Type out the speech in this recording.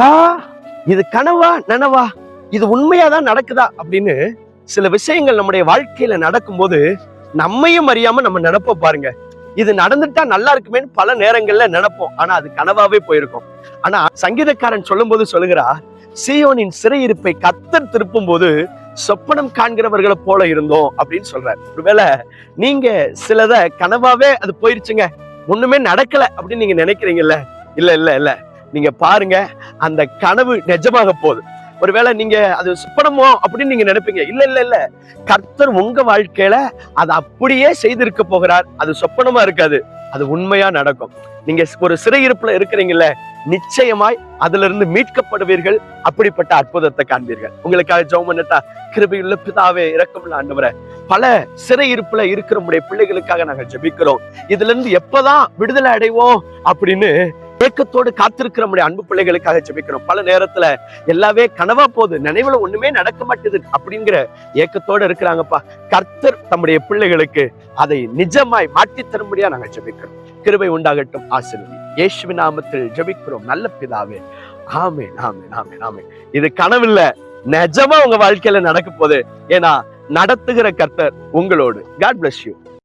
ஆ இது கனவா நனவா? இது உண்மையாதான் நடக்குதா? அப்படின்னு சில விஷயங்கள் நம்முடைய வாழ்க்கையில நடக்கும்போது நம்மையும் அறியாம நம்ம நினைப்போம் பாருங்க. இது நடந்துட்டா நல்லா இருக்குமேன்னு பல நேரங்கள்ல நினைப்போம். ஆனா அது கனவாவே போயிருக்கும். ஆனா சங்கீதக்காரன் சொல்லும்போது சொல்லுகிறா சியோனின் சிறையிருப்பை கத்தர் திருப்பும் போது சொப்பனம் காண்கிறவர்களை போல இருந்தோம் அப்படின்னு சொல்றாரு. ஒருவேளை நீங்க சிலத கனவாவே அது போயிருச்சுங்க. ஒண்ணுமே நடக்கல அப்படின்னு நீங்க நினைக்கிறீங்கல்ல? இல்ல இல்ல இல்ல. நீங்க பாருங்க அந்த கனவு நிஜமாக போகுது. ஒருவேளை நீங்க அது சுப்பனமோ அப்படின்னு நீங்க நினைப்பீங்க. இல்ல இல்ல இல்ல. கர்த்தர் உங்க வாழ்க்கையில அது அப்படியே செய்திருக்க போகிறார். அது சொப்பனமா இருக்காது. அது உண்மையா நடக்கும். நீங்க ஒரு சிறையிருப்புல இருக்கிறீங்கல்ல நிச்சயமாய் அதுல இருந்து மீட்கப்படுவீர்கள். அப்படிப்பட்ட அற்புதத்தை காண்பீர்கள். உங்களுக்காக ஜெபம் கிருபியுள்ள பிதாவே இரக்கமுள்ள ஆண்டவரே. பல சிறையிருப்புல இருக்கிற உடைய பிள்ளைகளுக்காக நாங்க ஜெபிக்கிறோம். இதுல இருந்து எப்பதான் விடுதலை அடைவோம் அப்படின்னு ஏக்கத்தோடு காத்திருக்கிற நம்முடைய அன்பு பிள்ளைகளுக்காக ஜெபிக்கணும் பல நேரத்துல எல்லாமே கனவா போகுது. நினைவுல ஒண்ணுமே நடக்க மாட்டேது அப்படிங்கிற ஏக்கத்தோட இருக்கிறாங்கப்பா. கர்த்தர் தம்முடைய பிள்ளைகளுக்கு அதை நிஜமாய் மாற்றித் தரும்படியா நாங்கள் ஜெபிக்கிறோம். கிருபை உண்டாகட்டும். ஆசிரியர் இயேசுவின் நாமத்தில் ஜெபிக்கிறோம். நல்ல பிதாவே. ஆமே ஆமே ஆமே ஆமே இது கனவில்ல நிஜமா உங்க வாழ்க்கையில நடக்க போகுது. ஏன்னா நடத்துகிற கர்த்தர் உங்களோடு. God bless you